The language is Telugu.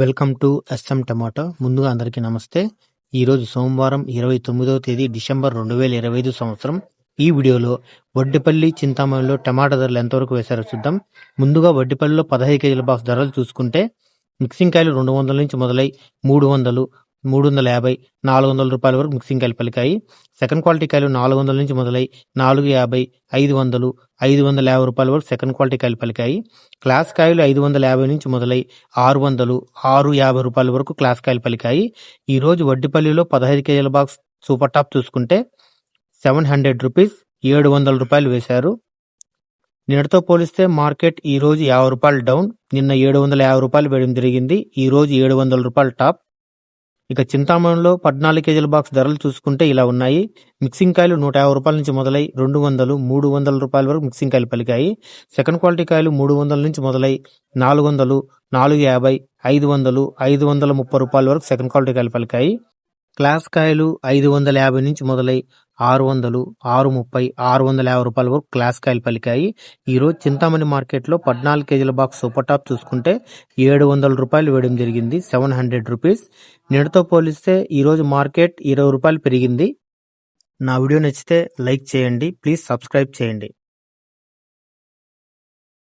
Welcome to S M tomato. ముందుగా అందరికీ నమస్తే. ఈరోజు సోమవారం ఇరవై తొమ్మిదవ తేదీ డిసెంబర్ రెండు వేల ఇరవై ఐదు సంవత్సరం. ఈ వీడియోలో వడ్డిపల్లి చింతామణిలో టమాటా ధరలు ఎంతవరకు వేశారో చూద్దాం. ముందుగా వడ్డిపల్లిలో పదహైదు కేజీల బాక్స్ ధరలు చూసుకుంటే మిక్సింగ్ కాయలు రెండు వందల నుంచి మొదలై మూడు వందలు మూడు వందల యాభై నాలుగు వందల రూపాయల వరకు మిక్సింగ్ కాయలు పలికాయి. సెకండ్ క్వాలిటీ కాయలు నాలుగు వందల నుంచి మొదలై నాలుగు యాభై ఐదు వందలు ఐదు వందల యాభై రూపాయల వరకు సెకండ్ క్వాలిటీ కాయలు పలికాయి. క్లాస్ కాయలు ఐదు వందల యాభై నుంచి మొదలై ఆరు వందలు ఆరు యాభై రూపాయల వరకు క్లాస్ కాయలు పలికాయి. ఈ రోజు వడ్డిపల్లిలో పదహైదు కేజీల బాక్స్ సూపర్ టాప్ చూసుకుంటే సెవెన్ హండ్రెడ్ రూపీస్ ఏడు వందల రూపాయలు వేశారు. నిన్నటితో పోలిస్తే మార్కెట్ ఈ రోజు యాభై రూపాయలు డౌన్ నిన్న ఏడు వందల యాభై రూపాయలు వేయడం జరిగింది. ఈ రోజు ఏడు వందల రూపాయలు టాప్ ఇక చింతామణిలో పద్నాలుగు కేజీల బాక్స్ ధరలు చూసుకుంటే ఇలా ఉన్నాయి. మిక్సింగ్ కాయలు నూట యాభై రూపాయల నుంచి మొదలై రెండు వందలు మూడు వందల రూపాయల వరకు మిక్సింగ్ కాయలు పలికాయి. సెకండ్ క్వాలిటీ కాయలు మూడు వందల నుంచి మొదలై నాలుగు వందలు నాలుగు యాభై ఐదు వందలు ఐదు వందల ముప్పై రూపాయల వరకు సెకండ్ క్వాలిటీ కాయలు పలికాయి. క్లాస్ కాయలు ఐదు వందల యాభై నుంచి మొదలై ఆరు వందలు ఆరు ముప్పై ఆరు వందల యాభై రూపాయల వరకు క్లాస్ కాయలు పలికాయి. ఈరోజు చింతామణి మార్కెట్లో పద్నాలుగు కేజీల బాక్స్ సూపర్ టాప్ చూసుకుంటే ఏడు వందల రూపాయలు వేయడం జరిగింది సెవెన్ హండ్రెడ్ రూపీస్. నిన్నటితో పోలిస్తే ఈరోజు మార్కెట్ ఇరవై రూపాయలు పెరిగింది. నా వీడియో నచ్చితే లైక్ చేయండి ప్లీజ్ సబ్స్క్రైబ్ చేయండి.